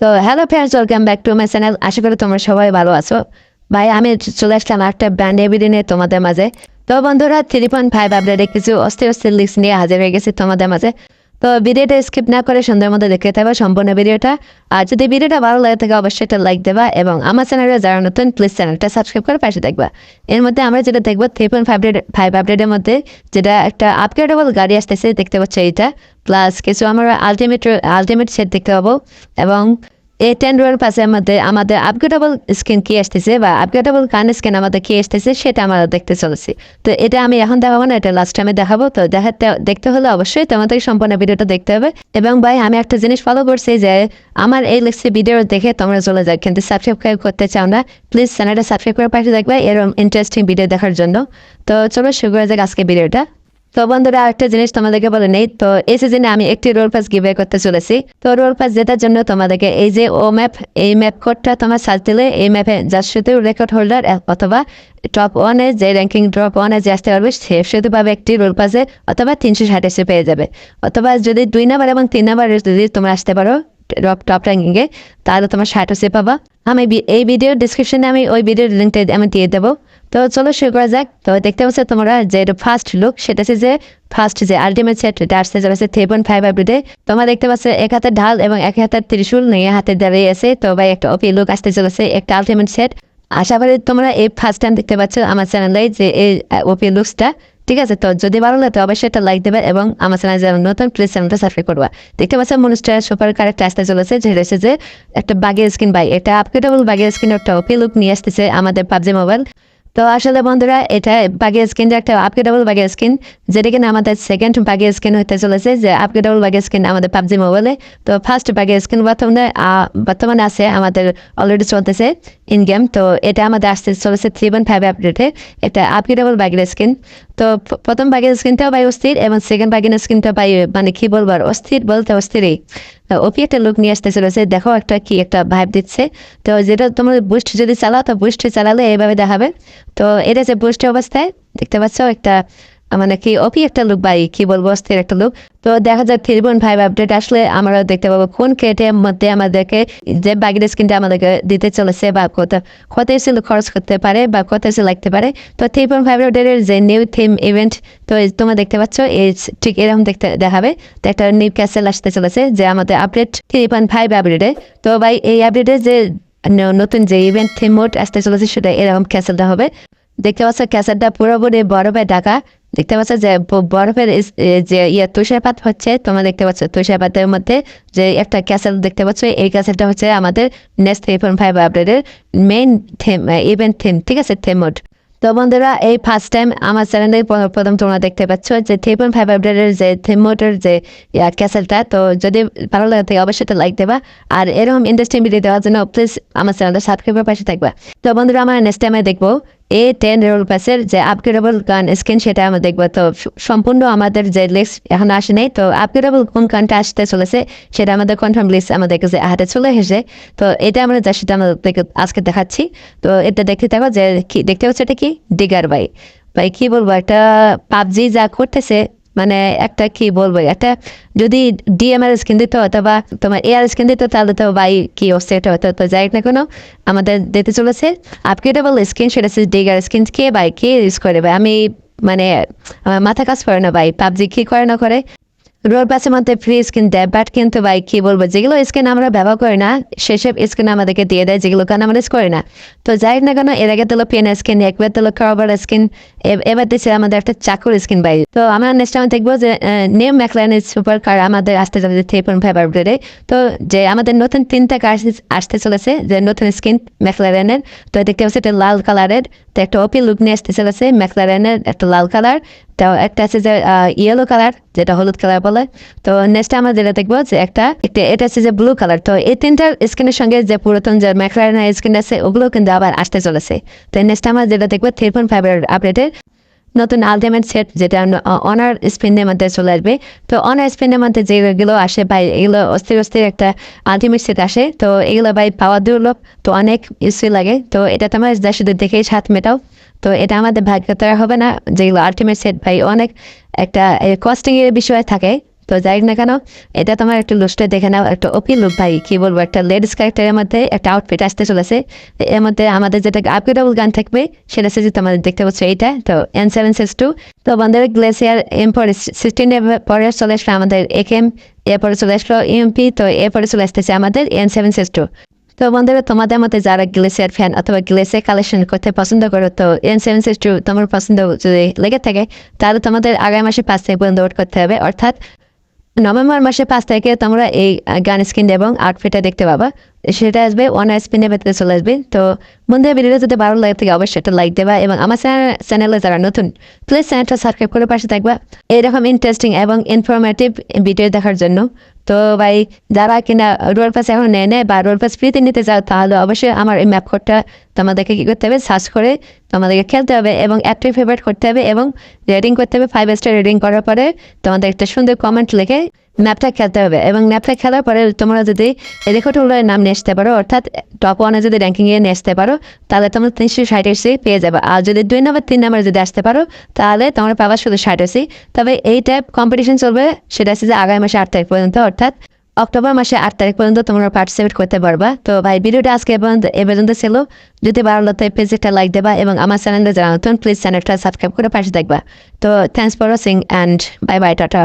তো hello friends welcome back to my channel আশা করি তোমরা সবাই ভালো আছো। ভাই, আমি চলে আসলাম একটা ব্র্যান্ড এভিডেনে তোমাদের মাঝে। তো বন্ধুরা থ্রি পয়েন্ট ফাইভ আপডেটে কিছু অস্থির অস্থির লিস্ট নিয়ে হাজির হয়ে গেছি তোমাদের মাঝে। তো ভিডিওটা স্কিপ না করে সুন্দর মতো দেখতে থাকবে সম্পূর্ণ ভিডিওটা। আর যদি ভিডিওটা ভালো লাগে থাকে, অবশ্যই একটা লাইক দেবা এবং আমার চ্যানেলে যারা নতুন প্লিজ চ্যানেলটা সাবস্ক্রাইব করে পাশে দেখবা এর মধ্যে আমরা যেটা দেখব থ্রি পয়েন্ট ফাইভ ফাইভ আপডেটের মধ্যে যেটা একটা আপগ্রেডেবল গাড়ি আসতেছে, দেখতে পাচ্ছ এইটা। প্লাস কিছু আমরা আলটিমেট আলটিমেট সেট দেখতে পাবো এবং এই টেন পাশে আমাদের আমাদের আপগ্রেডেবল স্কিন কি আসতেছে বা আপগ্রেডেবল কান স্কিন আমাদের কি আসতেছে সেটা আমরা দেখতে চলেছি। তো এটা আমি এখন দেখাবো না, এটা লাস্ট টাইমে দেখাবো। তো দেখাতে দেখতে হলে অবশ্যই তোমাদের সম্পূর্ণ ভিডিওটা দেখতে হবে। এবং ভাই, আমি একটা জিনিস ফলো করছি যে আমার এই লিখছে ভিডিও দেখে তোমরা চলে যাও। কিন্তু সাবস্ক্রাইব করতে চাও না প্লিজ চ্যানেলটা সাবস্ক্রাইব করে পাশে দেখবে এরকম ইন্টারেস্টিং ভিডিও দেখার জন্য। তো চলো শুরু করা যাক আজকে ভিডিওটা তো বন্ধুরা একটা জিনিস তোমাদেরকে বলে নেই। তো এই সিজনে আমি একটি রোল পাস গিভে করতে চলেছি। তো রোল পাস জেতার জন্য তোমাদেরকে এই যে ও ম্যাপ এই ম্যাপ কোডটা তোমার সার্চ দিলে এই ম্যাপে যার সাথে রেকর্ড হোল্ডার অথবা টপ ওয়ানে যে র্যাঙ্কিং ড্রপ ওয়ানে যে আসতে পারবে, সে শুধু পাবে একটি রোল পাসে অথবা তিনশো ষাট পেয়ে যাবে। অথবা যদি দুই নাম্বার এবং তিন নাম্বার যদি তোমরা আসতে পারো টপ টপ র্যাঙ্কিংয়ে তাহলে তোমার ষাট এসে পাবা। আমি এই ভিডিওর ডিসক্রিপশনে আমি ওই ভিডিওর লিঙ্কটা আমি দিয়ে দেবো। তো চলো শুরু করা যাক। তো দেখতে পাচ্ছ তোমরা যে এটা ফার্স্ট লুক সেটা হচ্ছে যে ফার্স্ট যে আলটিমেট সেট এটা আসতে যাবে থ্রি পয়েন্ট ফাইভ আপডেটে তোমরা দেখতে পাচ্ছ এক হাতে ঢাল এবং এক হাতে ত্রিশুল, নিয়ে হাতে দাঁড়িয়ে আছে। তো ভাই, একটা ওপি লুক আসতে চলেছে একটা আলটিমেট সেট আশা করি তোমরা এই ফার্স্ট টাইম দেখতে পাচ্ছ আমার চ্যানেলে যে এই ওপি লুকসটা ঠিক আছে? তো যদি ভালো লাগে তো অবশ্যই একটা লাইক দেবে এবং আমার চ্যানেল নতুন প্লিজ চ্যানেলটা সাবস্ক্রাইব করবা। দেখতে পাচ্ছ মনুষ্টার সুপার কারেক্ট আসতে চলেছে যে রয়েছে যে একটা বাগের স্কিন বাই এটা আপগ্রেডেবল বাগের স্কিন একটা ওপি লুক নিয়ে আসতেছে আমাদের পাবজি মোবাইল তো আসলে বন্ধুরা, এটা বাগের স্কিন একটা আপগ্রেডেবল বাগের স্কিন যেটা কিনা আমাদের সেকেন্ড বাগের স্কিন হতে চলেছে, যে আপগ্রেডেবল বাগের স্কিন আমাদের পাবজি মোবাইলে তো ফার্স্ট বাগের স্কিন বর্তমানে বর্তমানে আছে, আমাদের অলরেডি চলতেছে ইন গেম তো এটা আমাদের আসতে চলেছে থ্রি পয়েন্ট ফাইভ আপডেটে একটা আপগ্রেডেবল বাগের স্কিন তো প্রথম ভাগের স্কিনটাও পাই অস্থির এবং সেকেন্ড ভাগের স্ক্রিনটা পাই মানে কি বলব আর, অস্থির বলতে অস্থিরই। ওপি একটা লোক নিয়ে আসতে চলেছে দেখো একটা কি একটা ভাইব দিচ্ছে। তো যেটা তোমার বুস্ট যদি চালাও, তো বুস্ট চালালে এইভাবে দেখাবে। তো এটা যে বুস্ট অবস্থায়, দেখতে পাচ্ছ একটা মানে কি ওপি একটা লোক বাই কি বলব, অস্থির একটা লোক। তো দেখা যায় থ্রি পয়েন্ট ফাইভ আপডেট আসলে আমরা দেখতে পাবো কোন কেটের মধ্যে আমাদেরকে যে বাগের স্কিনটা আমাদেরকে দিতে চলেছে বা কত কত এসে খরচ করতে পারে বা কত এসে লাগতে পারে। তো থ্রি পয়েন্ট ফাইভ আপডেটের যে নিউ থিম ইভেন্ট তো তোমরা দেখতে পাচ্ছ, এই ঠিক এরকম দেখতে দেখাবে। তো একটা নিউ ক্যাসেল আসতে চলেছে যে আমাদের আপডেট থ্রি পয়েন্ট ফাইভ আপডেটে তো ভাই, এই আপডেটে যে নতুন যে ইভেন্ট থিম মোড আসতে চলেছে, সেটা এরকম ক্যাসেলটা হবে। দেখতে পাচ্ছ ক্যাসেলটা পুরোপুরি বরফে ঢাকা। দেখতে পাচ্ছ যে বরফের যে ইয়ে তুষারপাত হচ্ছে, তোমরা দেখতে পাচ্ছ তুষারপাতের মধ্যে যে একটা ক্যাসেল দেখতে পাচ্ছ, এই ক্যাসেলটা হচ্ছে আমাদের নেক্সট থ্রি পয়েন্ট ফাইভ আপডেটের মেইন থিম ইভেন্ট থিম ঠিক আছে থিম তো বন্ধুরা, এই ফার্স্ট টাইম আমার চ্যানেলে প্রথম তোমরা দেখতে পাচ্ছ যে থ্রি পয়েন্ট ফাইভ আপডেটের যে থিম মোডের যে ক্যাসেলটা তো যদি ভালো লাগে থাকে অবশ্যই একটা লাইক দেবা। আর এরকম ইন্টারেস্টিং ভিডিও দেওয়ার জন্য প্লিজ আমার চ্যানেলটা সাবস্ক্রাইবের পাশে থাকবা। তো বন্ধুরা, আমরা নেক্সট টাইমে দেখব এ টেন রোল প্যাসের যে আপগ্রেডেবল গান স্ক্রিন সেটা আমরা দেখব। তো সম্পূর্ণ আমাদের যে লিস্ট এখন আসে নেই, তো আপগ্রেডেবল কোন গানটা আসতে চলেছে সেটা আমাদের কনফার্ম লিস্ট আমাদের কাছে হাতে চলে এসেছে। তো এটা আমরা যা সেটা আমাদের আজকে দেখাচ্ছি। তো এটা দেখতে থাকো যে কি, দেখতে পাচ্ছ এটা কি? ডিগার বাই ভাই, কী বলব? একটা পাবজি যা করতেছে মানে একটা কি বলব, একটা যদি ডিএমআর স্কিন দিত অথবা তোমার এআর স্কিন দিত তাহলে তো ভাই কি অবস্থা, এটা হতো তো যাই না কোনো, আমাদের দিতে চলেছে। আপগ্রেডেবল স্কিন সেটা হচ্ছে ডিগার স্ক্রিন কে ভাই কে ইউজ করে ভাই? আমি মানে আমার মাথা কাজ করে না ভাই, পাবজি কি করে না করে? রোড বাসের মধ্যে ফ্রি স্কিন দেয় বাট কিন্তু ভাই কি বলব, যেগুলো স্কিন আমরা ব্যবহার করি না, সেসব স্কিন আমাদেরকে দিয়ে দেয়, যেগুলো কারণ আমরা করি না। তো যাই না কেন, এর আগে দিল পেন স্কিন একবার দিল কারবার স্কিন এবার দিচ্ছে আমাদের একটা চাকুর স্কিন বাই তো আমরা নেক্সট টাইম দেখব যে নিউ ম্যাকলাইনের সুপার কার আমাদের আসতে যাবে থ্রি পয়েন্ট ফাইভ আপডেটে তো যে আমাদের নতুন তিনটা কার আসতে চলেছে, যে নতুন স্কিন ম্যাকলারেনের তো দেখতে পাচ্ছি একটা লাল কালারের তো একটা ওপি লুক নিয়ে আসতে চলেছে ম্যাকলারেনের একটা লাল কালার তো একটা আছে যে ইয়েলো কালার যেটা হলুদ কালার বলে। তো নেক্সট আমরা যেটা দেখব যে একটা এটা আছে যে ব্লু কালার তো এই তিনটা স্কিনের সঙ্গে যে পুরাতন যে ম্যাকলারেনের স্কিন আছে, ওগুলো কিন্তু আবার আসতে চলেছে। তো নেক্সট আমরা যেটা দেখব থ্রি পয়েন্ট ফাইভের আপডেটের নতুন আলটিমেট সেট যেটা অনার স্পিনের মধ্যে চলে আসবে। তো অনার স্পিনের মধ্যে যেগুলো আসে ভাই এগুলো অস্থির অস্থির একটা আলটিমেট সেট আসে, তো এগুলো ভাই পাওয়া দুর্লভ, তো অনেক ইস্যু লাগে। তো এটা তোমার শুধু দেখেই সাথ মেটাও। তো এটা আমাদের ভাগ্যতার হবে না, যেগুলো আলটিমেট সেট ভাই অনেক একটা কস্টিং এর বিষয় থাকে। তো যাই না কেন, এটা তোমার একটু লুস্টে দেখে নাও। একটা ওপি লুক ভাই, কি বলব, একটা লেডিস ক্যারেক্টারের মধ্যে একটা আউটফিট আসতে চলেছে। এর মধ্যে আমাদের যেটা আপগ্রেডেবল গান থাকবে, সেটা সে তোমাদের দেখতে পাচ্ছ এইটা, তো এন সেভেন সিক্স টু তো আমাদের গ্লেসিয়ার এরপরে সিক্সটিনের পরে চলে আসলো আমাদের একেম এরপরে চলে আসলো ইএমপি তো এরপরে চলে আসতেছে আমাদের এন সেভেন সিক্স টু তো বন্ধুরা, তোমাদের মধ্যে যারা গ্লেসিয়ার ফ্যান অথবা গ্লেসিয়ার কালেকশন করতে পছন্দ করো, তো এন সেভেন সিক্স টু তোমার পছন্দ যদি লেগে থাকে, তাহলে তোমাদের আগামী মাসে পাঁচ তারিখ পর্যন্ত ওয়েট করতে হবে। অর্থাৎ নভেম্বর মাসে পাঁচ তারিখে তোমরা এই গান স্ক্রিন এবং আউটফিটটা দেখতে পাবা। সেটা আসবে ওয়ান আর স্পিনের ভেতরে চলে আসবে। তো বন্ধুরা ভিডিওটা যদি ভালো লাগে থাকে অবশ্যই একটা লাইক দেবা এবং আমার চ্যানেলে যারা নতুন প্লিজ চ্যানেলটা সাবস্ক্রাইব করে পাশে থাকবা। এরকম ইন্টারেস্টিং এবং ইনফরমেটিভ ভিডিও দেখার জন্য। তো ভাই, যারা কিনা রোড পাস এখন নেয় নেয় বা রোড পাস ফ্রিতে নিতে চাও, তাহলে অবশ্যই আমার এই ম্যাপ কোডটা তোমাদেরকে কী করতে হবে? সার্চ করে তোমাদেরকে খেলতে হবে এবং অ্যাক্টিভ ফেভারিট করতে হবে এবং রেটিং করতে হবে। ফাইভ স্টার রেটিং করার পরে তোমাদের একটা সুন্দর কমেন্ট লিখে ম্যাপটা খেলতে হবে এবং ম্যাপটা খেলার পরে তোমরা যদি রেকর্ডগুলোর নাম নিয়ে আসতে পারো, অর্থাৎ টপ ওয়ানে যদি র্যাঙ্কিংয়ে নিয়ে আসতে পারো, তাহলে তোমরা তিনশো ষাট এসি পেয়ে যাবে। আর যদি দুই নম্বর তিন নম্বর যদি আসতে পারো, তাহলে তোমরা পাবা শুধু ষাট এসি তবে এই টাইপ কম্পিটিশন চলবে, সেটা হচ্ছে যে আগামী মাসে আট তারিখ পর্যন্ত, অর্থাৎ অক্টোবর মাসে আট তারিখ পর্যন্ত তোমরা পার্টিসিপেট করতে পারবা। তো ভাই, ভিডিওটা আজকে এ পর্যন্ত ছিল। যদি ভালো লাগতো পেজটা লাইক দেবা এবং আমার চ্যানেলটা জানাতো প্লিজ চ্যানেলটা সাবস্ক্রাইব করে পাশে দেখবা তো thanks for watching and bye bye tata.